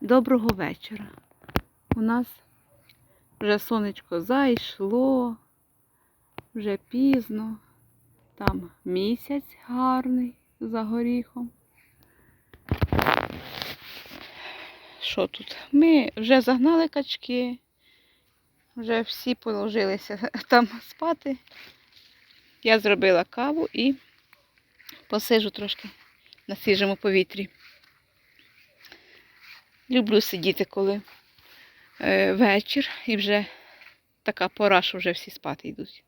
Доброго вечора. У нас вже сонечко зайшло, вже пізно. Там місяць гарний за горіхом. Що тут? Ми вже загнали качки, вже всі положилися там спати. Я зробила каву і посижу трошки на свіжому повітрі. Люблю сидіти, коли е, вечір і вже така пора, що вже всі спати йдуть.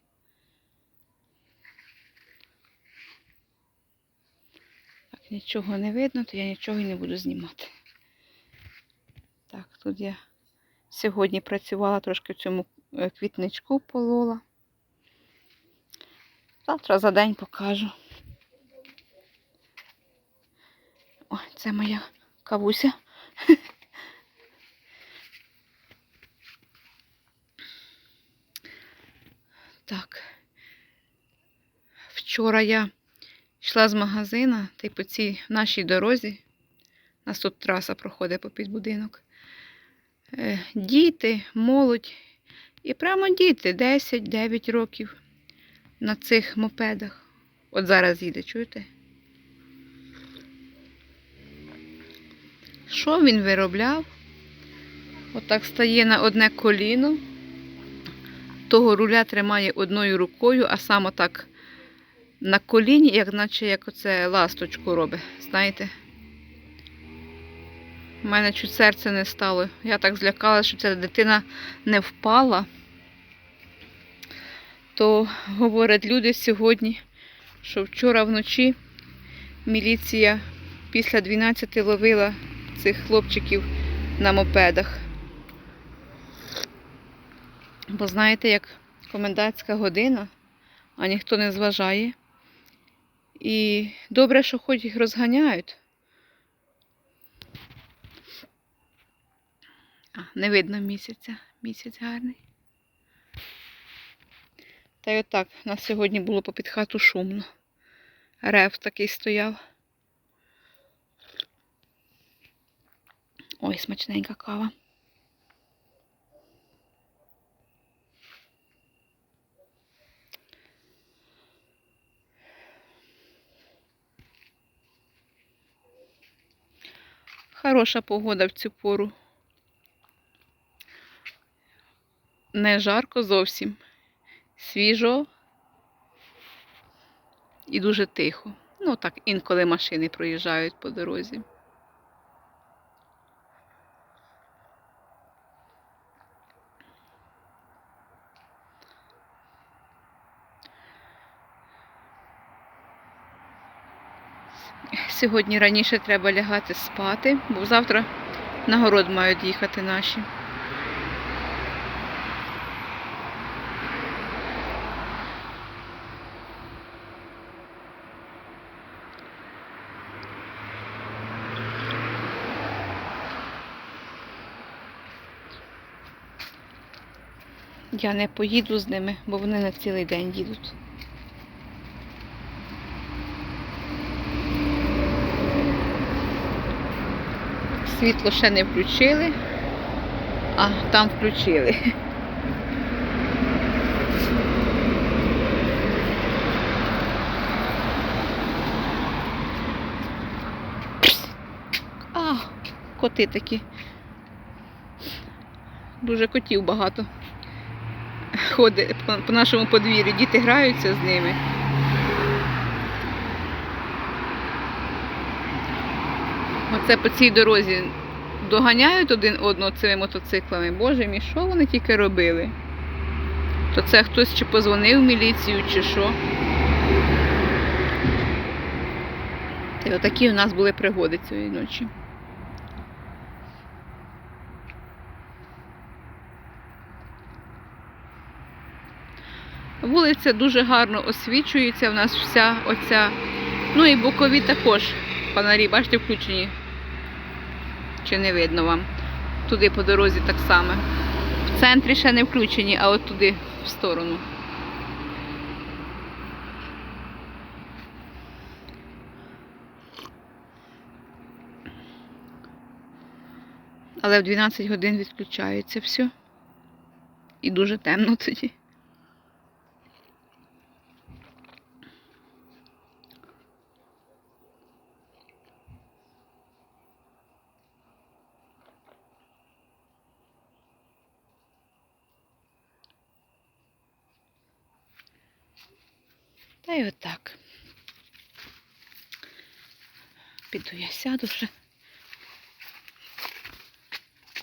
Так, нічого не видно, то я нічого і не буду знімати. Так, тут я сьогодні працювала трошки в цьому е, квітничку полола. Завтра за день покажу. Ой, це моя кавуся. Так. Вчора я йшла з магазина, та й по цій нашій дорозі. У нас тут траса проходить попід будинок. Е, Діти, молодь. І прямо діти 10-9 років на цих мопедах. От зараз їде, чуєте? Що він виробляв? Отак стає на одне коліно, того руля тримає одною рукою, а сам отак на коліні, як наче як оце ласточку робить. Знаєте? У мене чуть серце не стало. Я так злякалася, що ця дитина не впала. То говорять люди сьогодні, що вчора вночі міліція після 12 ловила цих хлопчиків на мопедах. Бо знаєте, як комендантська година, а ніхто не зважає. І добре, що хоч їх розганяють. А, не видно місяця. Місяць гарний. Та й отак, у нас сьогодні було попід хату шумно. Рев такий стояв. Ой, смачненька кава. Хороша погода в цю пору. Не жарко зовсім. Свіжо і дуже тихо. Ну, так, інколи машини проїжджають по дорозі. Сьогодні раніше треба лягати спати, бо завтра на город мають їхати наші. Я не поїду з ними, бо вони на цілий день їдуть. Світло ще не включили, а там включили. А, коти такі. Дуже котів багато. Ходить по, нашому подвір'ю, діти граються з ними. Оце по цій дорозі доганяють один одного цими мотоциклами. Боже мій, що вони тільки робили? То це хтось чи позвонив в міліцію, чи що. Й отакі у нас були пригоди цієї ночі. Вулиця дуже гарно освічується, в нас вся оця, ну і бокові також фонарі, бачите, включені. Чи не видно вам? Туди по дорозі так само. В центрі ще не включені, а от туди в сторону. Але в 12 годин відключається все. І дуже темно тоді. Та й отак. Піду я сяду вже.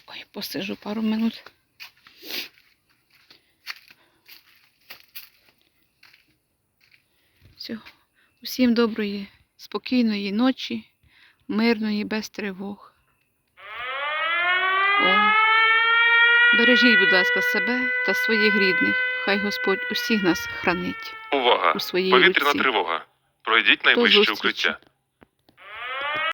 Ой, посижу пару минут. Все. Усім доброї, спокійної ночі, мирної, без тривог. О. Бережіть, будь ласка, себе та своїх рідних. Хай Господь усіх нас хранить Увага! у своїй Повітряна руці. тривога. Пройдіть найближче укриття.